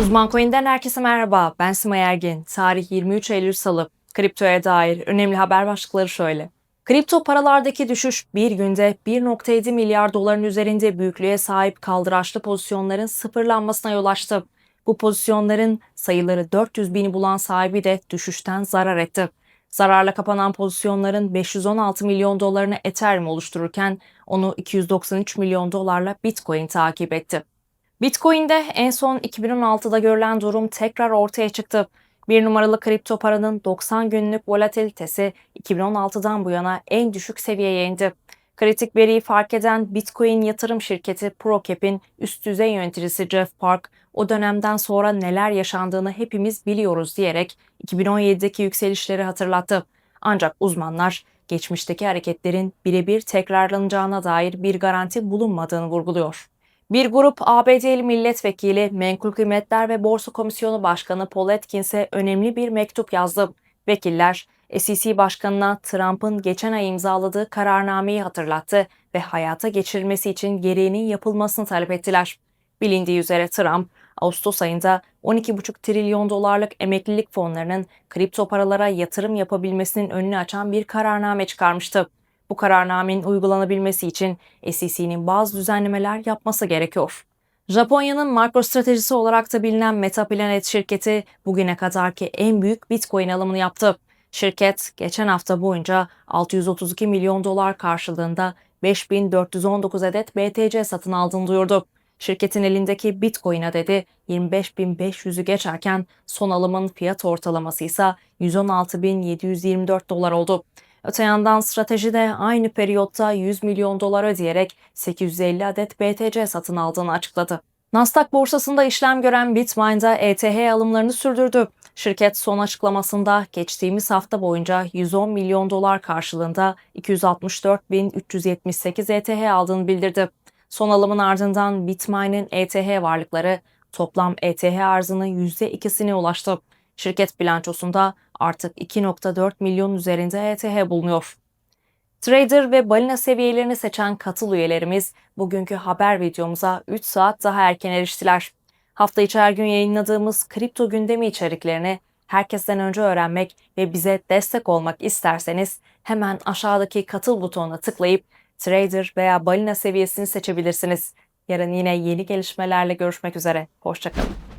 Uzman Coin'den herkese merhaba. Ben Simay Ergin. Tarih 23 Eylül Salı. Kriptoya dair önemli haber başlıkları şöyle. Kripto paralardaki düşüş bir günde 1.7 milyar doların üzerinde büyüklüğe sahip kaldıraçlı pozisyonların sıfırlanmasına yol açtı. Bu pozisyonların sayıları 400 bini bulan sahibi de düşüşten zarar etti. Zararla kapanan pozisyonların 516 milyon dolarını Ethereum oluştururken onu 293 milyon dolarla Bitcoin takip etti. Bitcoin'de en son 2016'da görülen durum tekrar ortaya çıktı. Bir numaralı kripto paranın 90 günlük volatilitesi 2016'dan bu yana en düşük seviyeye indi. Kritik veriyi fark eden Bitcoin yatırım şirketi ProCap'in üst düzey yöneticisi Jeff Park, o dönemden sonra neler yaşandığını hepimiz biliyoruz diyerek 2017'deki yükselişleri hatırlattı. Ancak uzmanlar geçmişteki hareketlerin birebir tekrarlanacağına dair bir garanti bulunmadığını vurguluyor. Bir grup ABD'li milletvekili Menkul Kıymetler ve Borsa Komisyonu Başkanı Paul Atkins'e önemli bir mektup yazdı. Vekiller, SEC Başkanı'na Trump'ın geçen ay imzaladığı kararnameyi hatırlattı ve hayata geçirilmesi için gereğinin yapılmasını talep ettiler. Bilindiği üzere Trump, Ağustos ayında 12,5 trilyon dolarlık emeklilik fonlarının kripto paralara yatırım yapabilmesinin önünü açan bir kararname çıkarmıştı. Bu kararnamenin uygulanabilmesi için SEC'nin bazı düzenlemeler yapması gerekiyor. Japonya'nın MicroStratejisi olarak da bilinen Metaplanet şirketi bugüne kadarki en büyük Bitcoin alımını yaptı. Şirket geçen hafta boyunca 632 milyon dolar karşılığında 5419 adet BTC satın aldığını duyurdu. Şirketin elindeki Bitcoin adedi 25.500'ü geçerken son alımın fiyat ortalaması ise 116.724 dolar oldu. Öte yandan strateji de aynı periyotta 100 milyon dolar ödeyerek 850 adet BTC satın aldığını açıkladı. Nasdaq borsasında işlem gören Bitmain'da ETH alımlarını sürdürdü. Şirket son açıklamasında geçtiğimiz hafta boyunca 110 milyon dolar karşılığında 264.378 ETH aldığını bildirdi. Son alımın ardından Bitmain'in ETH varlıkları toplam ETH arzının %2'sine ulaştı. Şirket bilançosunda artık 2.4 milyon üzerinde ETH bulunuyor. Trader ve balina seviyelerini seçen katıl üyelerimiz bugünkü haber videomuza 3 saat daha erken eriştiler. Hafta içi her gün yayınladığımız kripto gündemi içeriklerini herkesten önce öğrenmek ve bize destek olmak isterseniz hemen aşağıdaki katıl butonuna tıklayıp Trader veya balina seviyesini seçebilirsiniz. Yarın yine yeni gelişmelerle görüşmek üzere. Hoşçakalın.